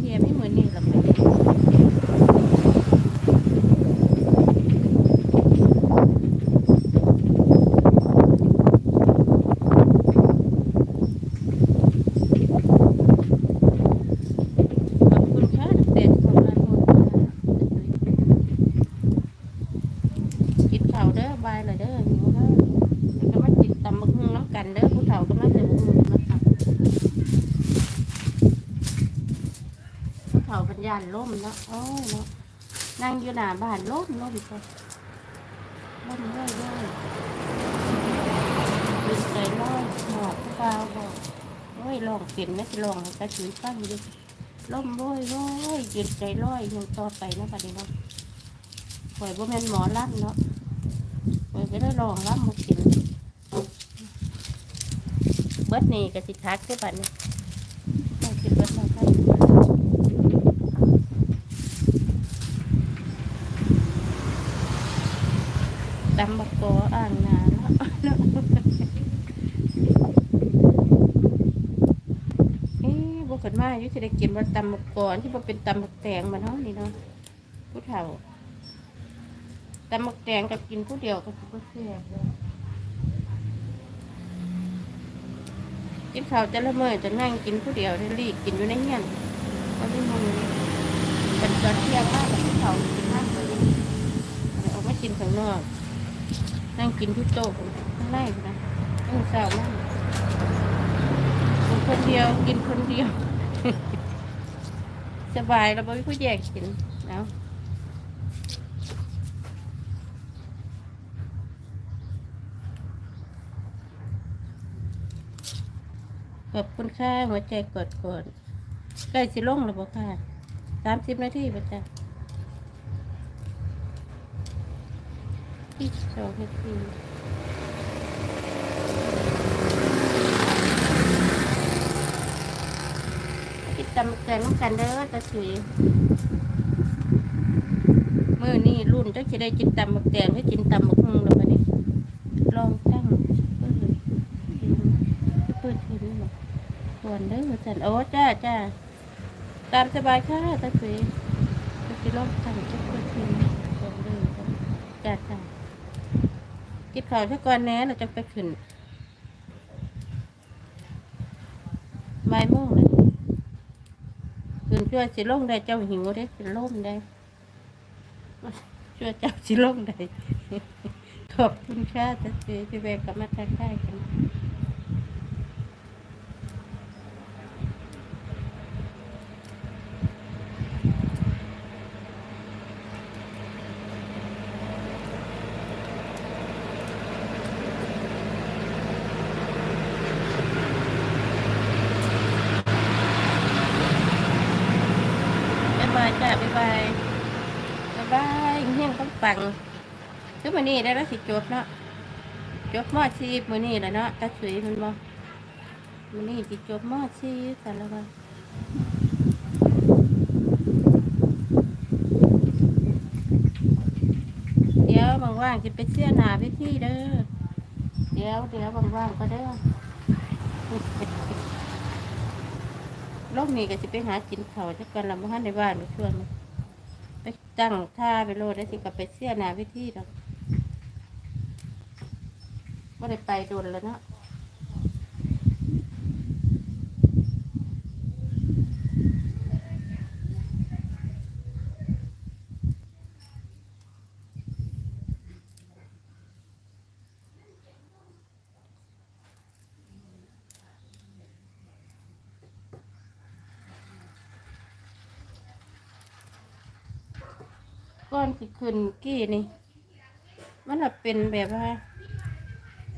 เก็บาปัญญานล่มเนาะโอ้ยเนาะนั่งอยู่หน้าบ้านล่มล่มก็ล่มเรื่อยเรื่อยดีใจร้อยหมอกผู้เฒ่าบอกโอ้ยลองเปลี่ยนนะสิลองให้ตาถือฟังอยู่ล่มโว้ยโว้ยยืนใจร้อยอยู่ต่อไปเนาะบัดนี้เนาะข่อยบ่แม่นหมอลำเนาะข่อยก็ได้ลองลำมากินเบิดนี่ก็สิทักคือบัดนี้ต้องกินเบิดแล้วครับ ตำบักกออ่างนาเนาะเอ๊ะบ่ขึ้นมาอยู่สิได้กินว่าตำบักกอที่บ่เป็นตำบักแตงมาเนาะนี่เนาะผู้เฒ่าต่หมักแดงกับกินผู้เดียวก็คือเสียบเลยกินข้าวจะละเมอจะนั่งกินผู้เดียวได้รีกินอยู่ในเงี้ยนก็ไม่มึงเป็นตอนเที่ยงมากกับเขากินมากเลยเอาไม่กินข้างนอก นั่งกินที่โต๊ะข้างในนะตั้งเช้ามากกินคนเดียวกินคนเดียว สบายเราไม่ผู้แยกกินเอาขอบคุณค่ะหัวใจกดกดใกล้สิลงแล้วบ่ค่ะสามสิบนาทีป่ะจ๊ะ อีกสองนาทีกินตำแกงน้ำกันเด้อตาสุยมื่อนี้รุ่นจักจะได้กินตำบักแตงให้กินตำบักฮุงแล้วบัดนี้ลองตั้งเปิดเปิดเห็นหรอส่วนเด้อมาจันโอ้จ้าจ้าตามสบายค่ะตาสีตาสีรอบสั่งทุกคนทีส่วนเด้อจ้าจ้า กินข้าวสักก่อนแน่เราจะไปขึ้นบ่ายโมงเลยขึ้นช่วยสิลงได้เจ้าหิวได้สิล่มได้ช่วยเจ้าสิลงได้ขอบคุณค่ะจะเจอจะแวะกลับมาทักทายกัน บ๊ายบายจ้า บายบายบ๊ายเฮียงต้องปังคือมื้อนี้ได้แล้วสิจบเนาะจบมอชีพมือนี้แหละเนาะตาสวยมันบ่มื้อนี้สิจบมอชีพกันแล้วว่าเดี๋ยวว่างๆสิไปเสียหน้าเวทีเด้อเดี๋ยวเดี๋ยวว่างๆก็เด้อรอบนี้ก็จะไปหากินเขาจักกันลำบ้านในบ้านช่วงนี้ ไปตั้งท่าไปโลดได้สิกับไปเสียหนาวิธีดอกไม่ได้ไปโดนแล้วเนาะ ก้อนสิขึ้นกี้นี่ มันละเป็นแบบว่า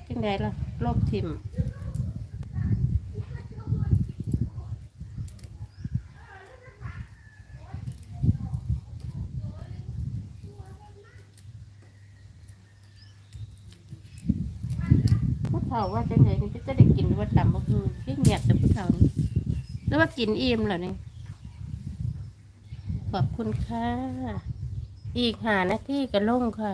จังไดล่ะโรคทิมผู้เฒ่าว่าจังไดนี่จะได้กินว่าต่ำบ่คือที่เงียบแต่ผู้เฒ่านี่หรือว่ากินอิ่มแล้วนี่ขอบคุณค่ะ อีกหานาทีก็ลงค่ะ